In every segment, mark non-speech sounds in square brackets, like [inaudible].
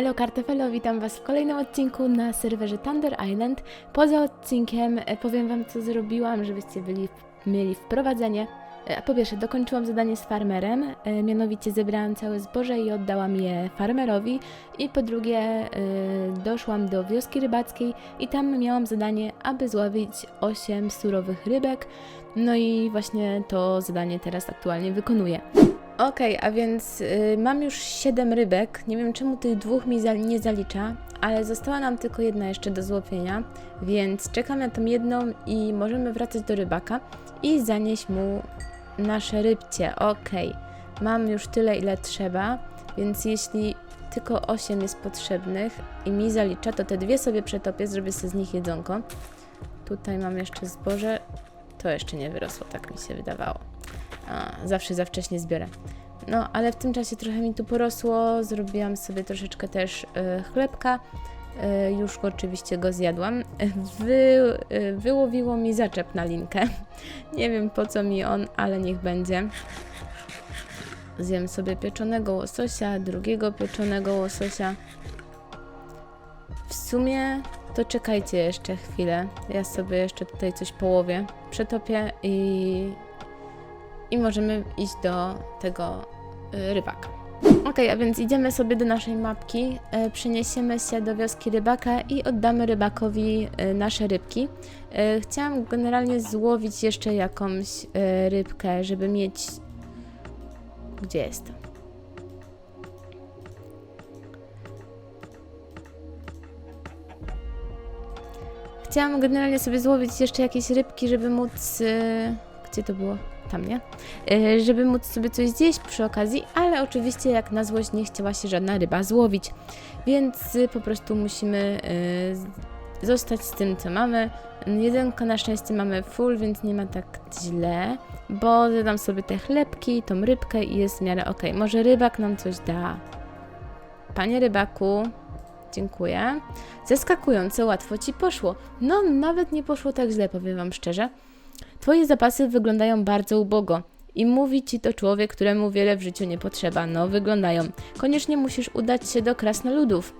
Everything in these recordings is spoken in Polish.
Elo Kartofelo, witam Was w kolejnym odcinku na serwerze Thunder Island. Poza odcinkiem e, powiem Wam, co zrobiłam, żebyście byli, mieli wprowadzenie. E, Po pierwsze, dokończyłam zadanie z farmerem, e, mianowicie zebrałam całe zboże i oddałam je farmerowi. I po drugie, doszłam do wioski rybackiej i tam miałam zadanie, aby złowić 8 surowych rybek. No i właśnie to zadanie teraz aktualnie wykonuję. Okej, a więc y, mam już 7 rybek. Nie wiem czemu tych dwóch mi za, nie zalicza, ale została nam tylko jedna jeszcze do złowienia, więc czekam na tą jedną i możemy wracać do rybaka i zanieść mu nasze rybcie. Okej, mam już tyle ile trzeba, więc jeśli tylko 8 jest potrzebnych i mi zalicza, to te dwie sobie przetopię, zrobię sobie z nich jedzonko. Tutaj mam jeszcze zboże. To jeszcze nie wyrosło, tak mi się wydawało. A, zawsze za wcześnie zbiorę. No, ale w tym czasie trochę mi tu porosło, zrobiłam sobie troszeczkę też e, chlebka. E, już oczywiście go zjadłam. Wy, e, wyłowiło mi zaczep na linkę. [laughs] Nie wiem po co mi on, ale niech będzie. Zjem sobie pieczonego łososia, drugiego pieczonego łososia. W sumie to czekajcie jeszcze chwilę. Ja sobie jeszcze tutaj coś połowię, przetopię i, i możemy iść do tego y, rybaka. Ok, a więc idziemy sobie do naszej mapki, y, przeniesiemy się do wioski rybaka i oddamy rybakowi y, nasze rybki. Chciałam generalnie złowić jeszcze jakąś rybkę, żeby mieć... Gdzie jest? Chciałam generalnie sobie złowić jeszcze jakieś rybki, żeby móc... Gdzie to było? Tam, nie? Y, żeby móc sobie coś zjeść przy okazji, ale oczywiście jak na złość nie chciała się żadna ryba złowić. Więc y, po prostu musimy y, zostać z tym, co mamy. Jedynkę na szczęście mamy full, więc nie ma tak źle, bo dodam sobie te chlebki, tą rybkę i jest w miarę ok. Może rybak nam coś da. Panie rybaku, dziękuję. Zaskakująco łatwo ci poszło. No, nawet nie poszło tak źle, powiem wam szczerze. Twoje zapasy wyglądają bardzo ubogo. I mówi ci to człowiek, któremu wiele w życiu nie potrzeba. No, wyglądają. Koniecznie musisz udać się do krasnoludów.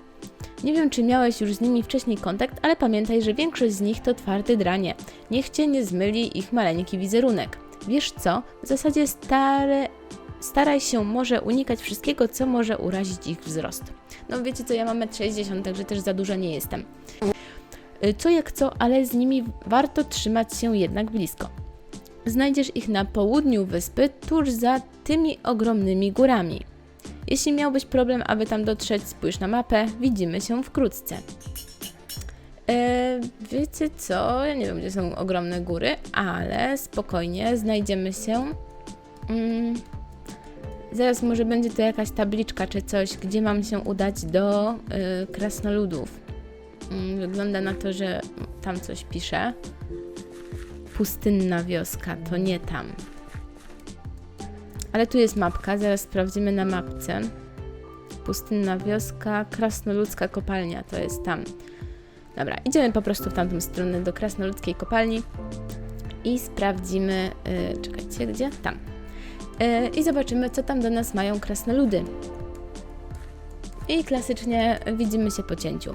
Nie wiem, czy miałeś już z nimi wcześniej kontakt, ale pamiętaj, że większość z nich to twarde dranie. Niech cię nie zmyli ich maleńki wizerunek. Wiesz co? W zasadzie stare... staraj się może unikać wszystkiego, co może urazić ich wzrost. No wiecie co, ja mam 1,60 m, także też za dużo nie jestem. Y, Co jak co, ale z nimi warto trzymać się jednak blisko. Znajdziesz ich na południu wyspy, tuż za tymi ogromnymi górami. Jeśli miałbyś problem, aby tam dotrzeć, spójrz na mapę, widzimy się wkrótce. E, wiecie co? Ja nie wiem, gdzie są ogromne góry, ale spokojnie znajdziemy się. Mm, zaraz może będzie to jakaś tabliczka czy coś, gdzie mam się udać do y, krasnoludów. Mm, Wygląda na to, że tam coś pisze. Pustynna wioska, to nie tam. Ale tu jest mapka, zaraz sprawdzimy na mapce. Pustynna wioska, krasnoludzka kopalnia, to jest tam. Dobra, idziemy po prostu w tamtą stronę do krasnoludzkiej kopalni i sprawdzimy. Yy, czekajcie, gdzie? Tam. Yy, I zobaczymy, co tam do nas mają krasnoludy. I klasycznie widzimy się po cięciu.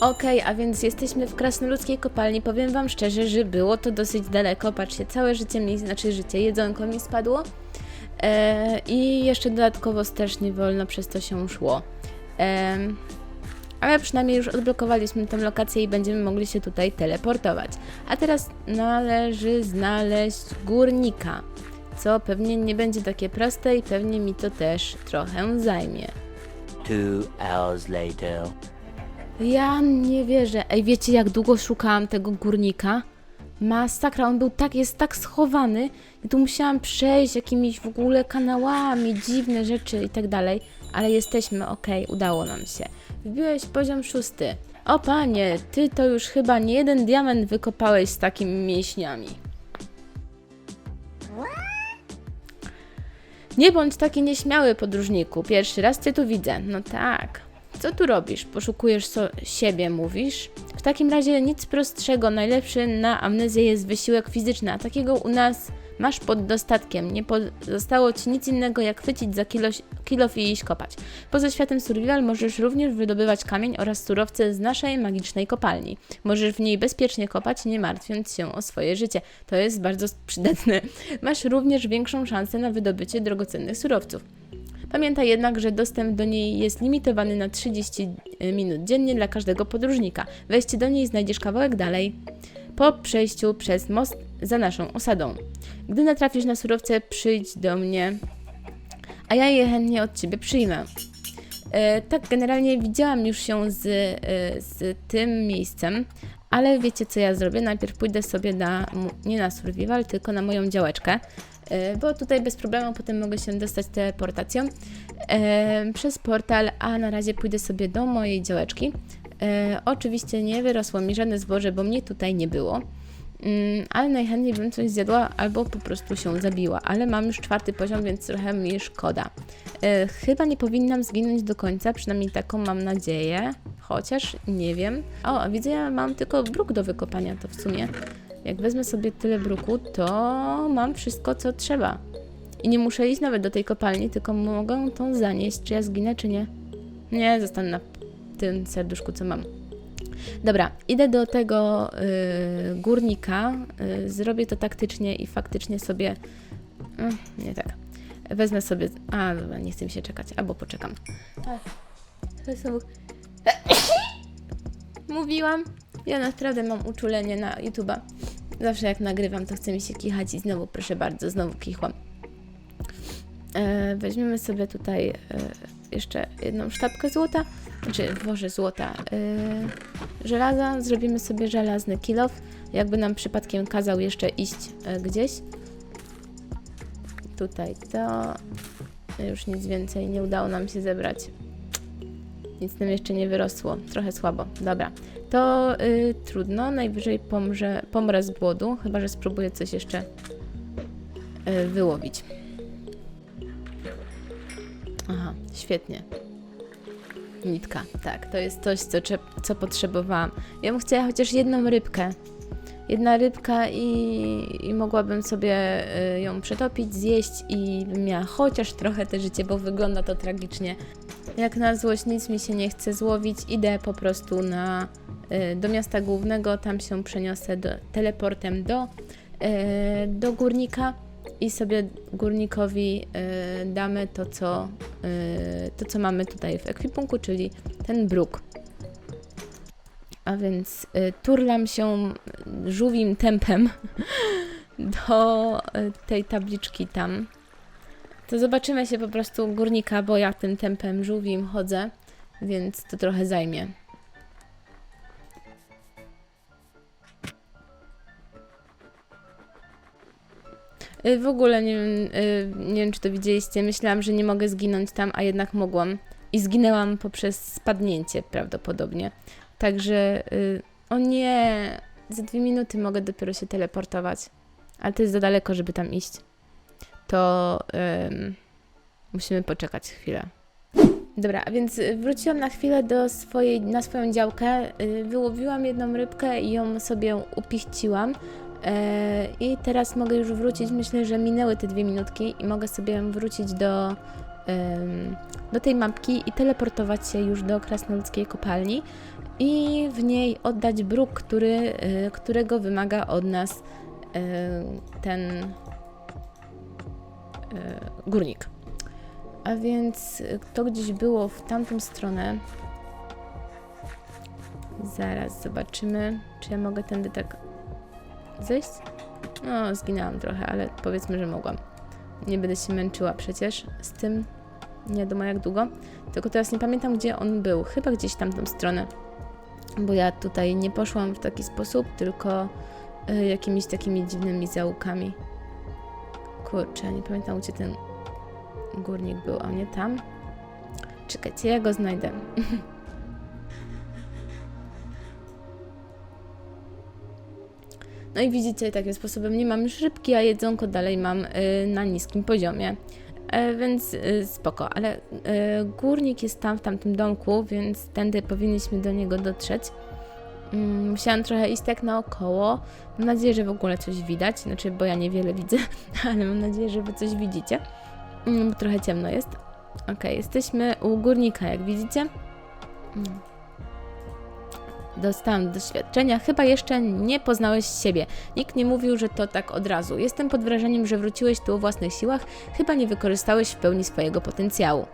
Okej, a więc jesteśmy w krasnoludzkiej kopalni. Powiem Wam szczerze, że było to dosyć daleko. Patrzcie, całe życie mi, znaczy życie, jedzonko mi spadło. E, I jeszcze dodatkowo też nie wolno przez to się szło. Em, ale przynajmniej już odblokowaliśmy tę lokację i będziemy mogli się tutaj teleportować. A teraz należy znaleźć górnika, co pewnie nie będzie takie proste i pewnie mi to też trochę zajmie. Two hours later. Ja nie wierzę. Ej, wiecie jak długo szukałam tego górnika? Masakra, on był tak, jest tak schowany i tu musiałam przejść jakimiś w ogóle kanałami, dziwne rzeczy i tak dalej, ale jesteśmy, okej, udało nam się. Wbiłeś poziom szósty. O panie, ty to już chyba nie jeden diament wykopałeś z takimi mięśniami. Nie bądź taki nieśmiały, podróżniku. Pierwszy raz cię tu widzę. No tak. Co tu robisz? Poszukujesz so siebie, mówisz? W takim razie nic prostszego. Najlepszy na amnezję jest wysiłek fizyczny, a takiego u nas Masz pod dostatkiem, nie pozostało ci nic innego jak chwycić za kiloś, kilof i iść kopać. Poza światem survival możesz również wydobywać kamień oraz surowce z naszej magicznej kopalni. Możesz w niej bezpiecznie kopać, nie martwiąc się o swoje życie. To jest bardzo przydatne. Masz również większą szansę na wydobycie drogocennych surowców. Pamiętaj jednak, że dostęp do niej jest limitowany na 30 minut dziennie dla każdego podróżnika. Wejście do niej znajdziesz kawałek dalej, po przejściu przez most za naszą osadą. Gdy natrafisz na surowce, przyjdź do mnie, a ja je chętnie od Ciebie przyjmę. E, tak, generalnie widziałam już się z, e, z tym miejscem, ale wiecie co ja zrobię? Najpierw pójdę sobie na, nie na survival, tylko na moją działeczkę, e, bo tutaj bez problemu potem mogę się dostać teleportacją e, przez portal, a na razie pójdę sobie do mojej działeczki. E, oczywiście nie wyrosło mi żadne zboże, bo mnie tutaj nie było. Mm, ale najchętniej bym coś zjadła albo po prostu się zabiła. Ale mam już czwarty poziom, więc trochę mi szkoda. Chyba nie powinnam zginąć do końca, przynajmniej taką mam nadzieję. Chociaż nie wiem. O, widzę, ja mam tylko bruk do wykopania, to w sumie. Jak wezmę sobie tyle bruku, to mam wszystko, co trzeba. I nie muszę iść nawet do tej kopalni, tylko mogę tą zanieść, czy ja zginę, czy nie. Nie, zostanę na tym serduszku, co mam. Dobra, idę do tego y, górnika. Y, zrobię to taktycznie i faktycznie sobie. y, nie tak. Wezmę sobie. A, dobra, nie chcę mi się czekać, albo poczekam. Ach, to są... [coughs] Mówiłam. Ja naprawdę mam uczulenie na YouTube'a. Zawsze jak nagrywam, to chce mi się kichać i znowu, proszę bardzo, znowu kichłam. E, weźmiemy sobie tutaj e, jeszcze jedną sztabkę złota, znaczy Boże złota, e, żelaza, zrobimy sobie żelazny kilof, jakby nam przypadkiem kazał jeszcze iść e, gdzieś. Tutaj to, już nic więcej nie udało nam się zebrać. Nic nam jeszcze nie wyrosło, trochę słabo, dobra. To y, trudno, najwyżej pomrze, pomrę z głodu, chyba że spróbuję coś jeszcze y, wyłowić. Aha, świetnie. Nitka, tak, to jest coś, co, co potrzebowałam. Ja bym chciała chociaż jedną rybkę. Jedna rybka i, i mogłabym sobie y, ją przetopić, zjeść i miała chociaż trochę te życie, bo wygląda to tragicznie. Jak na złość nic mi się nie chce złowić, idę po prostu na, y, do miasta głównego, tam się przeniosę do, teleportem do, y, do górnika i sobie górnikowi y, damy to co, to, co mamy tutaj w ekwipunku, czyli ten bruk. A więc turlam się żółwim tempem [laughs] do tej tabliczki tam. To zobaczymy się po prostu górnika, bo ja tym tempem żółwim chodzę, więc to trochę zajmie. Y, W ogóle nie wiem, y, nie wiem, czy to widzieliście. Myślałam, że nie mogę zginąć tam, a jednak mogłam. I zginęłam poprzez spadnięcie prawdopodobnie. Także, y, o nie, za dwie minuty mogę dopiero się teleportować. Ale to jest za daleko, żeby tam iść. To ym, musimy poczekać chwilę. Dobra, a więc y, wróciłam na chwilę do swojej, na swoją działkę, y, wyłowiłam jedną rybkę i ją sobie upichciłam. E, I teraz mogę już wrócić. Myślę, że minęły te dwie minutki i mogę sobie wrócić do, do tej mapki i teleportować się już do krasnoludzkiej kopalni i w niej oddać bruk, który, e, którego wymaga od nas ten górnik. A więc e, to gdzieś było w tamtą stronę. Zaraz zobaczymy, czy ja mogę tędy tak zejść? No, zginęłam trochę, ale powiedzmy, że mogłam. Nie będę się męczyła przecież z tym nie wiadomo jak długo. Tylko teraz nie pamiętam, gdzie on był. Chyba gdzieś tamtą stronę. Bo ja tutaj nie poszłam w taki sposób, tylko y, jakimiś takimi dziwnymi zaułkami. Kurczę, nie pamiętam, gdzie ten górnik był, a nie tam. Czekajcie, ja go znajdę. [laughs] No i widzicie, takim sposobem nie mam już rybki, a jedzonko dalej mam y, na niskim poziomie. E, więc y, spoko, ale y, górnik jest tam w tamtym domku, więc tędy powinniśmy do niego dotrzeć. Mm, musiałam trochę iść tak naokoło. Mam nadzieję, że w ogóle coś widać. Znaczy, bo ja niewiele widzę, [laughs] ale mam nadzieję, że wy coś widzicie. Mm, bo trochę ciemno jest. Okej, jesteśmy u górnika, jak widzicie. Mm. Dostałam doświadczenia, chyba jeszcze nie poznałeś siebie. Nikt nie mówił, że to tak od razu. Jestem pod wrażeniem, że wróciłeś tu o własnych siłach, chyba nie wykorzystałeś w pełni swojego potencjału.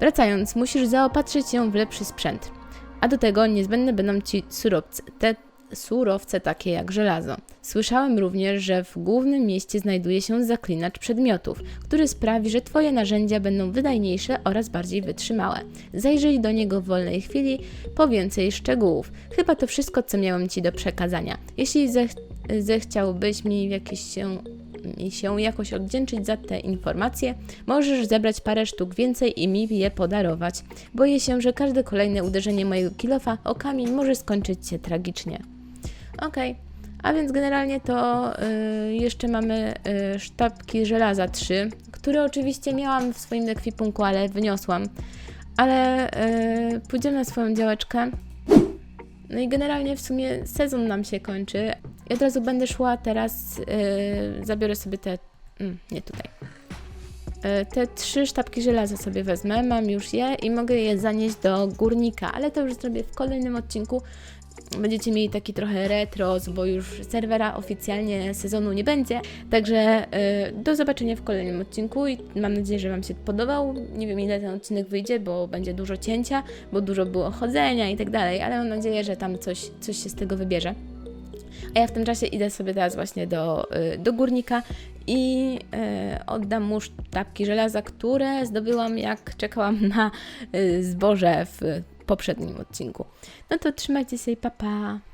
Wracając, musisz zaopatrzyć się w lepszy sprzęt. A do tego niezbędne będą ci surowce, te surowce takie jak żelazo. Słyszałem również, że w głównym mieście znajduje się zaklinacz przedmiotów, który sprawi, że Twoje narzędzia będą wydajniejsze oraz bardziej wytrzymałe. Zajrzyj do niego w wolnej chwili po więcej szczegółów. Chyba to wszystko, co miałem Ci do przekazania. Jeśli zech zechciałbyś mi w jakieś się, się jakoś odwdzięczyć za te informacje, możesz zebrać parę sztuk więcej i mi je podarować. Boję się, że każde kolejne uderzenie mojego kilofa o kamień może skończyć się tragicznie. Okej, a więc generalnie to y, jeszcze mamy y, sztabki żelaza 3, które oczywiście miałam w swoim ekwipunku, ale wyniosłam. Ale y, pójdziemy na swoją działeczkę. No i generalnie w sumie sezon nam się kończy. I od razu będę szła teraz, y, zabiorę sobie te, mm, nie tutaj. Y, Te trzy sztabki żelaza sobie wezmę, mam już je i mogę je zanieść do górnika, ale to już zrobię w kolejnym odcinku. Będziecie mieli taki trochę retro, bo już serwera oficjalnie sezonu nie będzie. Także y, do zobaczenia w kolejnym odcinku i mam nadzieję, że Wam się podobał. Nie wiem ile ten odcinek wyjdzie, bo będzie dużo cięcia, bo dużo było chodzenia i tak dalej, ale mam nadzieję, że tam coś, coś się z tego wybierze. A ja w tym czasie idę sobie teraz właśnie do, y, do górnika i y, oddam mu sztabki żelaza, które zdobyłam jak czekałam na y, zboże w poprzednim odcinku. No to trzymajcie się i pa pa!